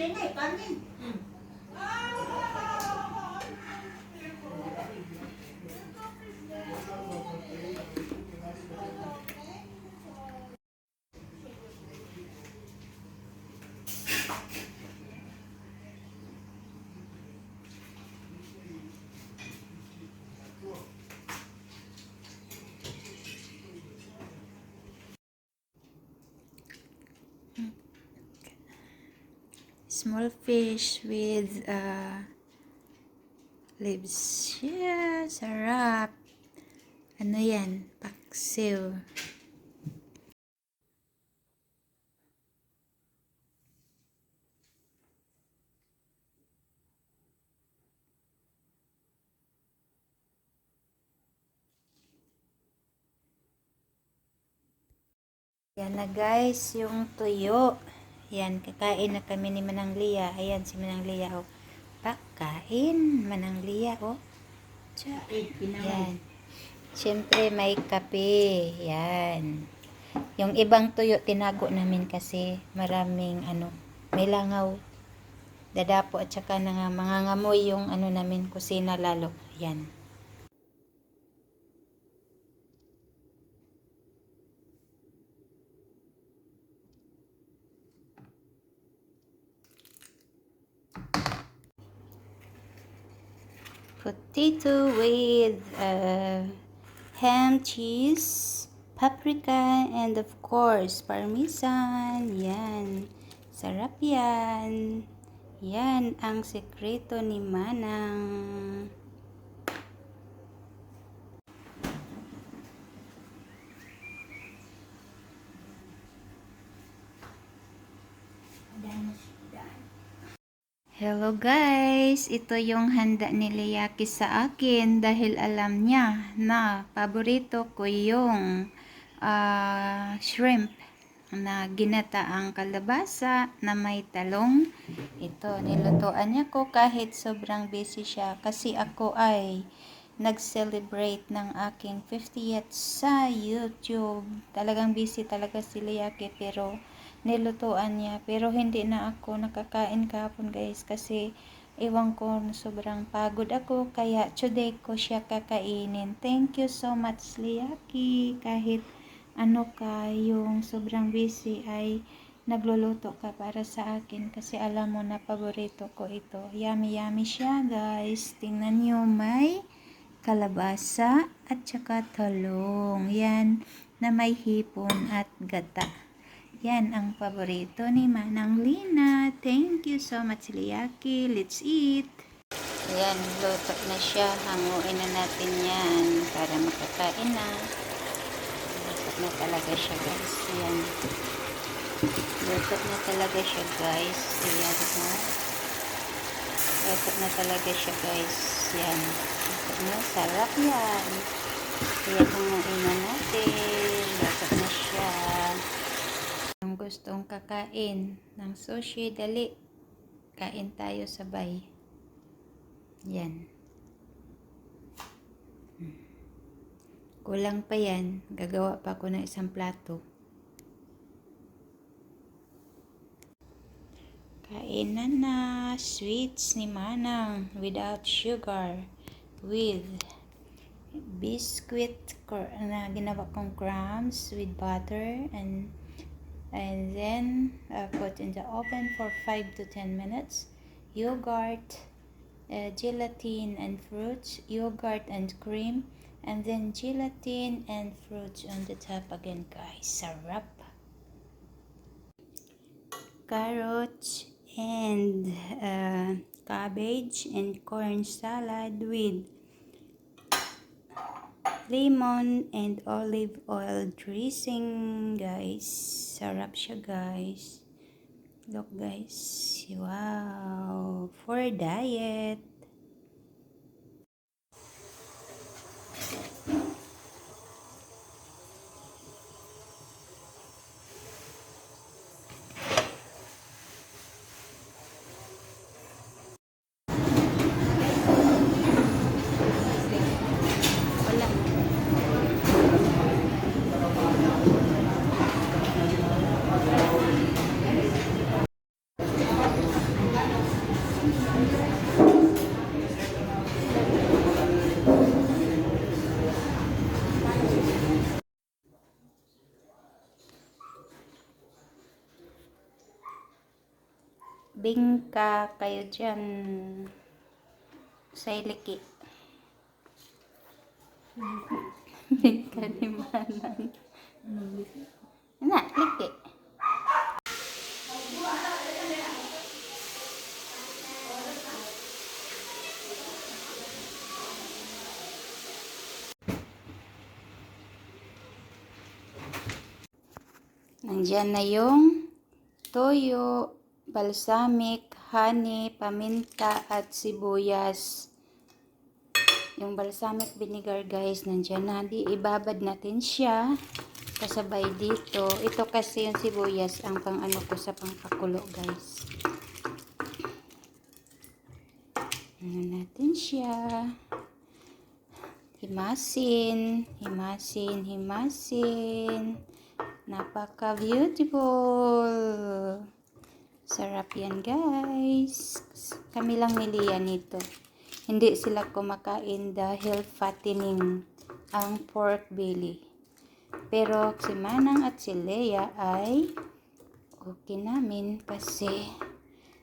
Pwede, kanin. Small fish with uh, lips. Yeah, sarap. Ano yan? Paksiw. Yan na guys, yung tuyo. Yan, kakain na kami ni Manang Lia. Ayan si Manang Lia, oh. Pakain, Manang Lia, oh. Pinamay. Yan. Siyempre, may kape. Yan. Yung ibang tuyo, tinago namin kasi maraming, ano, may langaw. Dadapo at saka na nga, mga ngamoy yung, ano namin, kusina lalo. Yan. Potato with uh, ham, cheese, paprika, and of course, parmesan. Yan. Sarap yan. Yan ang sekreto ni Manang. Hello guys! Ito yung handa ni Leaki sa akin dahil alam niya na paborito ko yung ah, shrimp na ginataang kalabasa na may talong. Ito, nilutuan niya ko kahit sobrang busy siya kasi ako ay nag-celebrate ng aking 50th sa YouTube. Talagang busy talaga si Leaki pero nilutuan niya. Pero hindi na ako nakakain kahapon guys kasi ewan ko sobrang pagod ako kaya today ko siya kakainin. Thank you so much Liaki. Kahit ano ka yung sobrang busy ay nagluluto ka para sa akin kasi alam mo na paborito ko ito. Yummy yummy siya guys. Tingnan niyo may kalabasa at saka talong. Yan na may hipon at gata. Yan ang paborito ni Manang Lina. Thank you so much, Liaki. Let's eat. Yan, luto na siya. Hanguin na natin yan para makakain na. Luto na talaga siya, guys. Yan. Luto na talaga siya, guys. Yan, ha. Luto na talaga siya, guys. Yan. Luto na. Sarap yan. Yan, hanguin na natin. Luto na siya. Gustong kakain ng sushi, dali. Kain tayo sabay. Yan. Kulang pa yan. Gagawa pa ako ng isang plato. Kainan na sweets ni Manang without sugar with biscuit na ginawa kong crumbs with butter and and then uh, put in the oven for 5 to 10 minutes. Yogurt uh, gelatin and fruits yogurt and cream and then gelatin and fruits on the top again guys. Sarap. Carrots and uh, cabbage and corn salad with lemon and olive oil dressing guys. Sarap siya guys. Look guys. Wow. For diet bingka kayo dyan sa iliki. bingka ni Manang. Na, liki. Nandiyan na yung toyo, balsamic, honey, paminta, at sibuyas. Yung balsamic vinegar guys, nandiyan na. Di, ibabad natin siya. Kasabay dito. Ito kasi yung sibuyas ang pang ano ko sa pangpakulo guys. Ano natin siya. Himasin, himasin, himasin. Napaka beautiful. Sarap yan guys. Kami lang nili yan nito. Hindi sila kumakain dahil fattening ang pork belly. Pero si Manang at si Leia ay okay namin kasi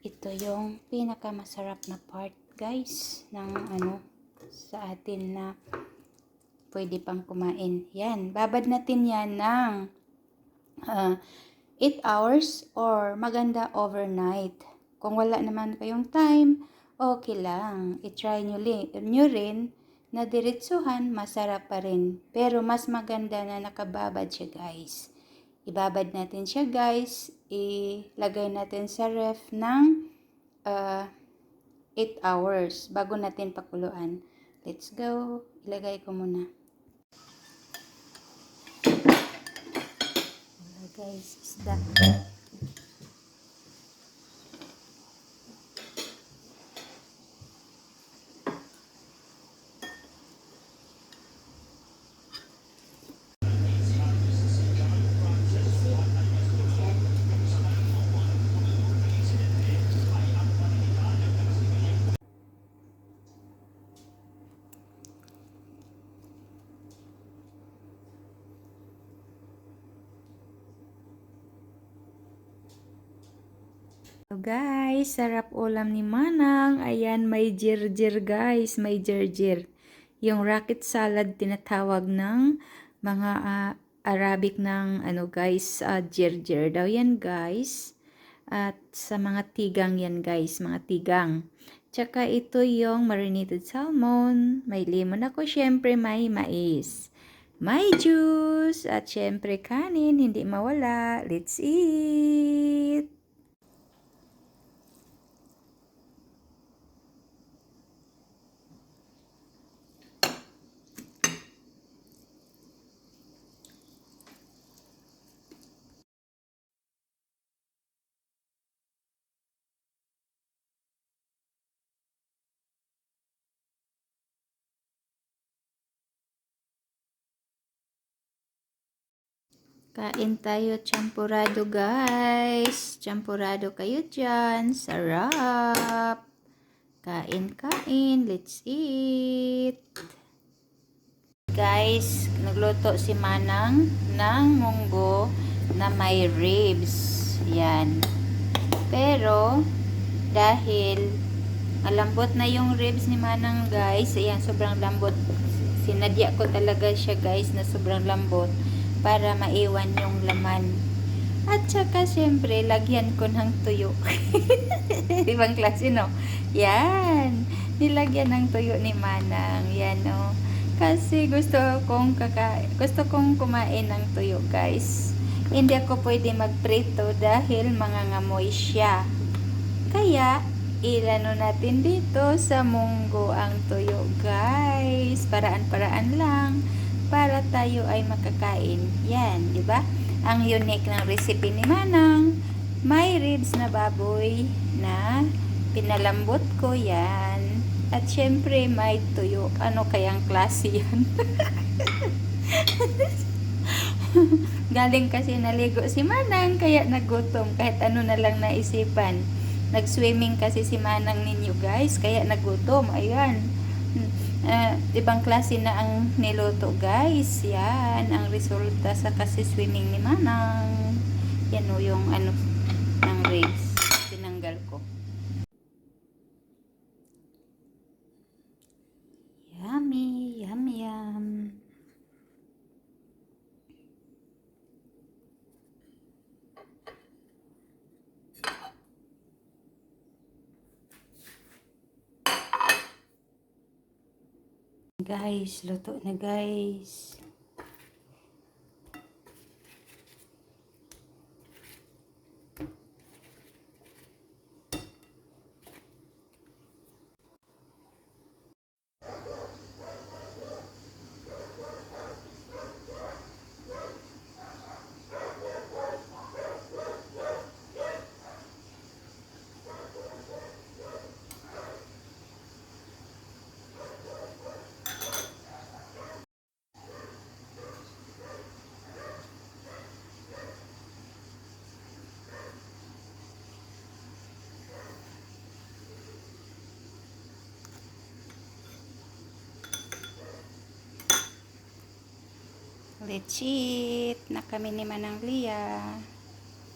ito yung pinakamasarap na part guys ng ano sa atin na pwede pang kumain. Yan, babad natin yan ng uh, 8 hours or maganda overnight. Kung wala naman kayong time, okay lang. I-try nyo, li- nyo rin na diretsuhan, masarap pa rin. Pero mas maganda na nakababad siya guys. Ibabad natin siya guys. Ilagay natin sa ref ng uh, 8 hours bago natin pakuluan. Let's go. Ilagay ko muna. Wala So guys, sarap ulam ni Manang. Ayan, may jirjir guys, may jirjir. Yung rocket salad tinatawag ng mga ah, Arabic ng ano guys, uh, jirjir daw yan guys. At sa mga tigang yan guys, mga tigang. Tsaka ito yung marinated salmon. May lemon ako, syempre may mais. May juice at syempre kanin, hindi mawala. Let's eat! Kain tayo champurado guys. Champurado kayo dyan. Sarap. Kain, kain. Let's eat. Guys, nagluto si Manang ng munggo na may ribs. Yan. Pero, dahil malambot na yung ribs ni Manang guys. Ayan, sobrang lambot. Sinadya ko talaga siya guys na sobrang lambot para maiwan yung laman. At saka, syempre, lagyan ko ng tuyo. Ibang klase, no? Yan. Nilagyan ng tuyo ni Manang. Yan, no? Kasi gusto kong kaka gusto kong kumain ng tuyo, guys. Hindi ako pwede magprito dahil mangangamoy siya. Kaya, ilano natin dito sa munggo ang tuyo, guys. Paraan-paraan lang para tayo ay makakain. Yan, di ba? Ang unique ng recipe ni Manang. May ribs na baboy na pinalambot ko yan. At syempre may tuyo. Ano kayang klase yan? Galing kasi naligo si Manang kaya nagutom kahit ano na lang naisipan. Nag-swimming kasi si Manang ninyo guys kaya nagutom. Ayan uh, ibang klase na ang niluto guys. Yan ang resulta sa kasi swimming ni Manang. Yan o yung ano ng ribs tinanggal ko Guys, luto na guys. Legit na kami ni Manang Lia.